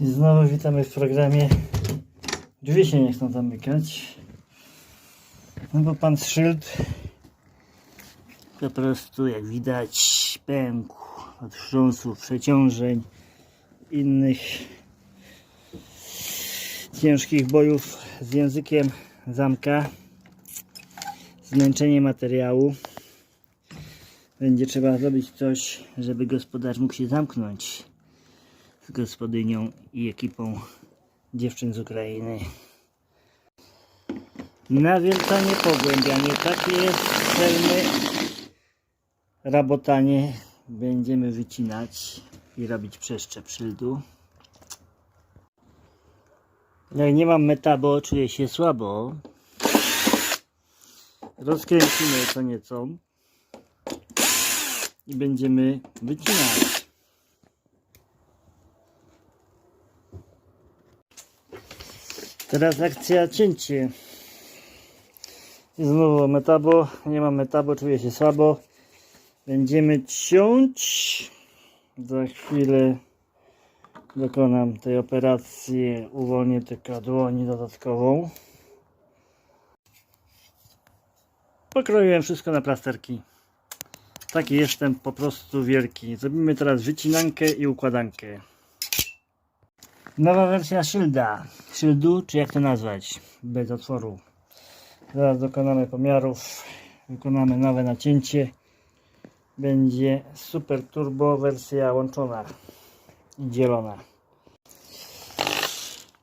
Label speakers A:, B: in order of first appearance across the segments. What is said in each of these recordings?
A: I znowu witamy w programie. Drzwi się nie chcą zamykać. No bo pan szyld po prostu jak widać pękł od wstrząsów, przeciążeń, innych ciężkich bojów z językiem zamka, zmęczenie materiału. Będzie trzeba zrobić coś, żeby gospodarz mógł się zamknąć z gospodynią i ekipą dziewczyn z Ukrainy. Nawiercanie, pogłębianie, takie jest celne rabotanie. Będziemy wycinać i robić przeszczep szyldu. Jak nie mam meta, bo czuję się słabo, rozkręcimy to nieco i będziemy wycinać. Teraz akcja cięcie. I znowu metabo, nie mam metabo, czuję się słabo. Będziemy ciąć. Za chwilę dokonam tej operacji, uwolnię tylko dłoni dodatkową. Pokroiłem wszystko na plasterki. Taki jestem po prostu wielki. Zrobimy teraz wycinankę i układankę. Nowa wersja szylda. Szyldu, czy jak to nazwać? Bez otworu. Zaraz dokonamy pomiarów. Wykonamy nowe nacięcie. Będzie super turbo wersja łączona i dzielona.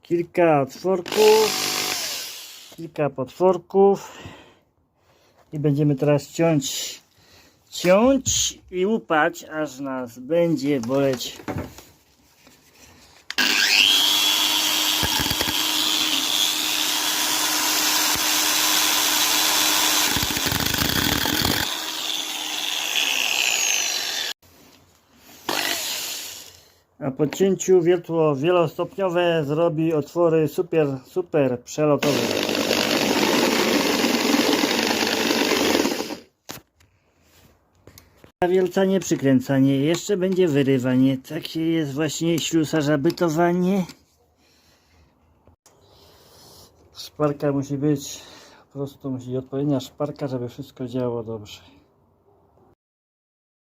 A: Kilka otworków. Kilka potworków. I będziemy teraz ciąć ciąć i łupać, aż nas będzie boleć. Po cięciu wiertło wielostopniowe zrobi otwory super, super przelotowe. Zawiercanie, przykręcanie, jeszcze będzie wyrywanie. Takie jest właśnie ślusarza bytowanie. Szparka musi być, po prostu musi odpowiednia szparka, żeby wszystko działało dobrze.